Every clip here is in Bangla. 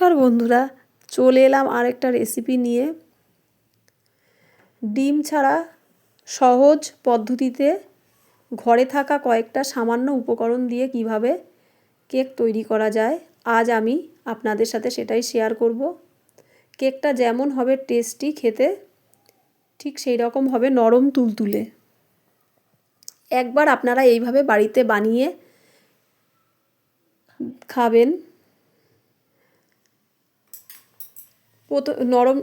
নমস্কার বন্ধুরা, চলে এলাম আরেকটা রেসিপি নিয়ে। ডিম ছাড়া সহজ পদ্ধতিতে ঘরে থাকা কয়েকটা সামান্য উপকরণ দিয়ে কীভাবে কেক তৈরি করা যায়, আজ আমি আপনাদের সাথে সেটাই শেয়ার করব। কেকটা যেমন হবে টেস্টি খেতে, ঠিক সেই রকম হবে নরম তুলতুলে। একবার আপনারা এইভাবে বাড়িতে বানিয়ে খাবেন। প্রথম নরম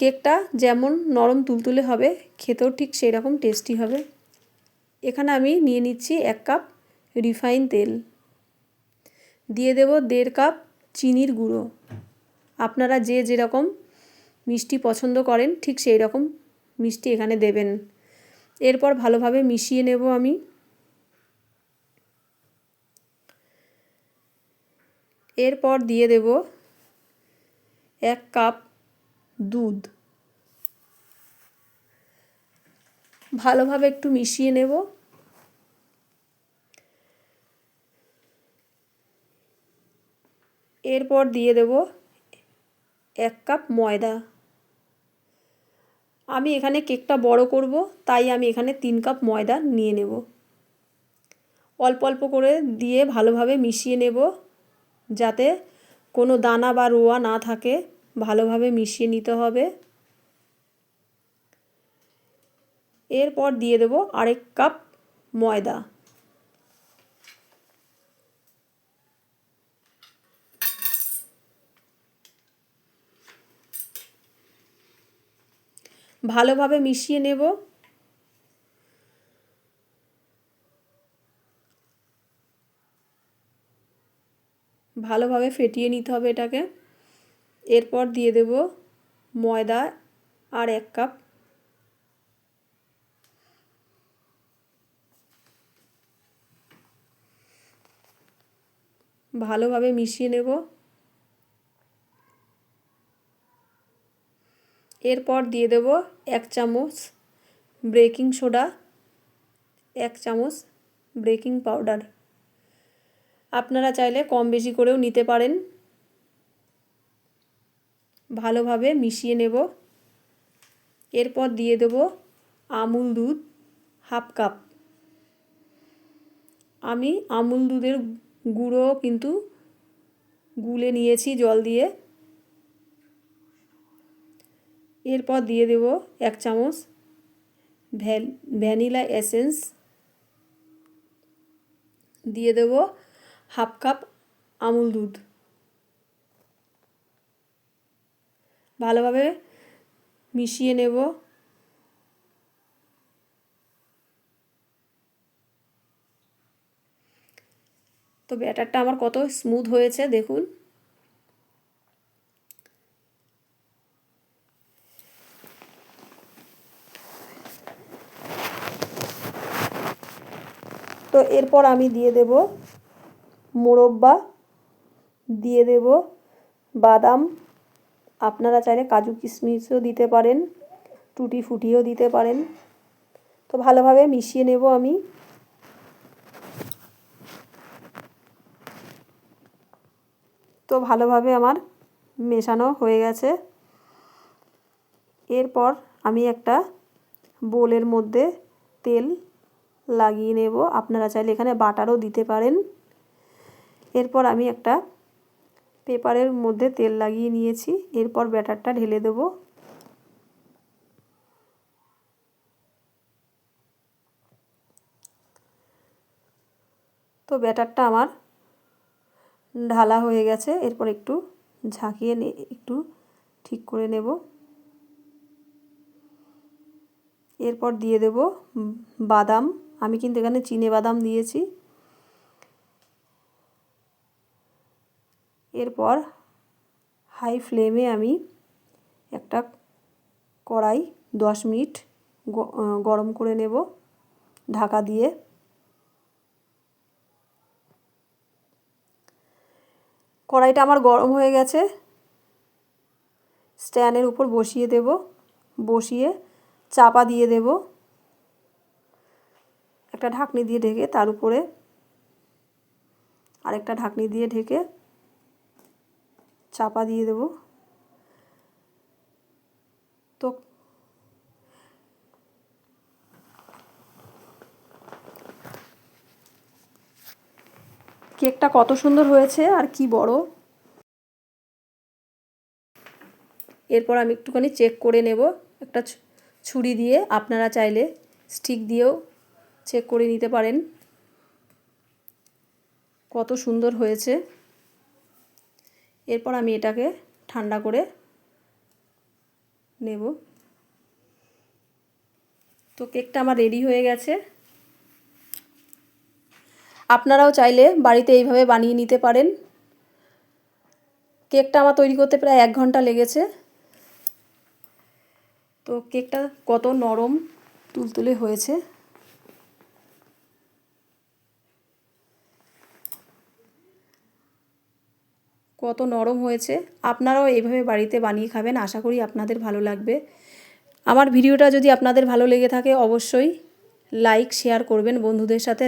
কেকটা যেমন নরম তুলতুলে হবে, খেতেও ঠিক সেই রকম টেস্টি হবে। এখানে আমি নিয়ে নিচ্ছি এক কাপ রিফাইন তেল। দিয়ে দেব দেড় কাপ চিনির গুঁড়ো। আপনারা যে যেরকম মিষ্টি পছন্দ করেন, ঠিক সেই রকম মিষ্টি এখানে দেবেন। এরপর ভালোভাবে মিশিয়ে নেব আমি। এরপর দিয়ে দেব এক কাপ দুধ। ভালোভাবে একটু মিশিয়ে নেব। এরপর দিয়ে দেব এক কাপ ময়দা। আমি এখানে কেকটা বড় করব, তাই আমি এখানে তিন কাপ ময়দা নিয়ে নেব। অল্প অল্প করে দিয়ে ভালোভাবে মিশিয়ে নেব, যাতে কোনো দানা বা রোয়া না থাকে। ভালোভাবে মিশিয়ে নিতে হবে। এরপর দিয়ে দেব আরেক কাপ ময়দা। ভালোভাবে মিশিয়ে নেব। ভালোভাবে ফেটিয়ে নিতে হবে এটাকে। এরপর দিয়ে দেব ময়দা আর এক কাপ। ভালোভাবে মিশিয়ে নেব। এরপর দিয়ে দেব এক চামচ বেকিং সোডা, এক চামচ বেকিং পাউডার। আপনারা চাইলে কম বেশি করেও নিতে পারেন। ভালোভাবে মিশিয়ে নেব। এরপর দিয়ে দেব আমুল দুধ হাফ কাপ। আমি আমুল দুধের গুঁড়ো কিন্তু গুলে নিয়েছি জল দিয়ে। এরপর দিয়ে দেব এক চামচ ভ্যানিলা এসেন্স। দিয়ে দেব হাফ কাপ আমুল দুধ। ভালোভাবে মিশিয়ে নেব। তো ব্যাটারটা আমার কত স্মুথ হয়েছে, দেখুন। তো এরপর আমি দিয়ে দেব মোরব্বা, দিয়ে দেব বাদাম। আপনারা চাইলে কাজু কিশমিশও দিতে পারেন, টুটি ফুটিও দিতে পারেন। তো ভালোভাবে মিশিয়ে নেব আমি। তো ভালোভাবে আমার মেশানো হয়ে গেছে। এরপর আমি একটা বোলের মধ্যে তেল লাগিয়ে নেব। আপনারা চাইলে এখানে বাটারও দিতে পারেন। এরপর আমি একটা পেপারের মধ্যে তেল লাগিয়ে নিয়েছি। এরপর ব্যাটারটা ঢেলে দেব। তো ব্যাটারটা আমার ঢালা হয়ে গেছে। এরপর একটু ঝাঁকিয়ে একটু ঠিক করে নেব। এরপর দিয়ে দেব বাদাম। আমি কিন্তু এখানে চিনে বাদাম দিয়েছি। এরপর হাই ফ্লেমে আমি একটা কড়াই দশ মিনিট গরম করে নেব। ঢাকা দিয়ে কড়াইটা আমার গরম হয়ে গেছে। স্ট্যান্ডের উপর বসিয়ে দেব। বসিয়ে চাপা দিয়ে দেব। একটা ঢাকনি দিয়ে ঢেকে তার উপরে আরেকটা ঢাকনি দিয়ে ঢেকে চাপা দিয়ে দেব। তো কেকটা কত সুন্দর হয়েছে আর কি বড়। এরপর আমি একটুখানি চেক করে নেব। একটা ছুরি দিয়ে আপনারা চাইলে স্টিক দিয়েও চেক করে নিতে পারেন। কত সুন্দর হয়েছে। এরপর আমি এটাকে ঠান্ডা করে নেব। তো কেকটা আমার রেডি হয়ে গেছে। আপনারাও চাইলে বাড়িতে এইভাবে বানিয়ে নিতে পারেন। কেকটা আমার তৈরি করতে প্রায় এক ঘণ্টা লেগেছে। তো কেকটা কত নরম তুলতুলে হয়েছে। কত নরম হয়েছে। আপনারাও এইভাবে বাড়িতে বানিয়ে খাবেন, আশা করি আপনাদের ভালো লাগবে। আমার ভিডিওটা যদি আপনাদের ভালো লেগে থাকে, অবশ্যই লাইক শেয়ার করবেন বন্ধুদের সাথে।